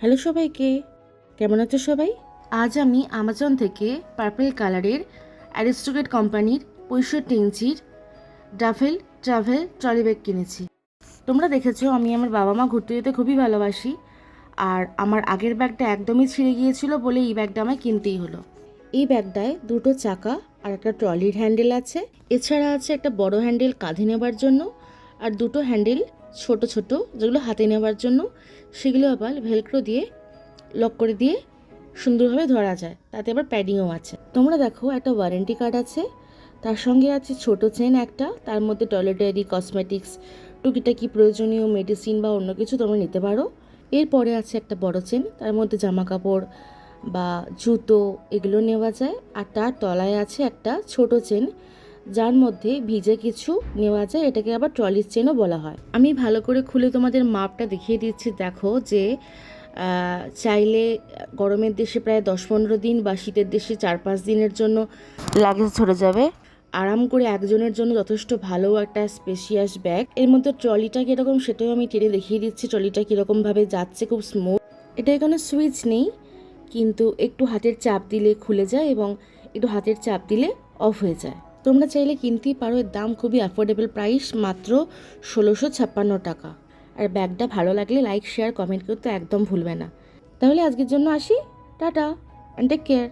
Hello সবাইকে কেমন আছো সবাই? আজ আমি আমাজন থেকে পার্পল কালারের অ্যারিস্টোকেট কোম্পানির পঁয়ষট্টি ইঞ্চির ডাফেল ট্রাভেল ট্রলি ব্যাগ কিনেছি। তোমরা দেখেছ আমি আমার বাবা মা ঘুরতে যেতে খুবই ভালোবাসি আর আমার আগের ব্যাগটা একদমই ছিঁড়ে গিয়েছিল বলে এই ব্যাগটা আমায় কিনতেই হলো। এই ব্যাগটায় দুটো চাকা আর একটা ট্রলির হ্যান্ডেল আছে। এছাড়া আছে একটা বড় হ্যান্ডেল কাঁধে নেবার জন্য। আর দুটো হ্যান্ডেল ছোট ছোট, যেগুলো হাতে নেবার জন্য, সেগুলো আবার ভেলক্রো দিয়ে লক করে দিয়ে সুন্দরভাবে ধরা যায়। তাতে আবার প্যাডিংও আছে। তোমরা দেখো, একটা ওয়ারেন্টি কার্ড আছে। তার সঙ্গে আছে ছোট চেন একটা। তার মধ্যে টয়লেটারি কসমেটিক্স, টুকিটাকি প্রয়োজনীয় মেডিসিন বা অন্য কিছু তোমরা নিতে পারো। এরপরে আছে একটা বড় চেন তার মধ্যে জামা কাপড় বা জুতো, এগুলো নেওয়া যায়। আর তার তলায় আছে একটা ছোট চেন যার মধ্যে ভিজে কিছু নেওয়া যায়, এটাকে আবার ট্রলির চেনও বলা হয়। আমি ভালো করে খুলে তোমাদের মাপটা দেখিয়ে দিচ্ছি। দেখো যে চাইলে গরমের দেশে প্রায় দশ পনেরো দিন বা শীতের দেশে চার পাঁচ দিনের জন্য লাগেজ ধরে যাবে। আরাম করে একজনের জন্য যথেষ্ট ভালো একটা স্পেশিয়াস ব্যাগ এর মধ্যে ট্রলিটা কীরকম সেটাও আমি টেনে দেখিয়ে দিচ্ছি। ট্রলিটা কীরকমভাবে যাচ্ছে খুব স্মুথ এটা কোনো সুইচ নেই, কিন্তু একটু হাতের চাপ দিলে খুলে যায় এবং একটু হাতের চাপ দিলে অফ হয়ে যায়। তোমরা চাইলে কিনতেই পারো, এর দাম খুবই অ্যাফোর্ডেবল প্রাইস মাত্র ষোলোশো ছাপ্পান্ন টাকা। আর ব্যাগটা ভালো লাগলে লাইক শেয়ার কমেন্ট করতে একদম ভুলবে না। তাহলে আজকের জন্য আসি, টাটা অ্যান্ড টেক কেয়ার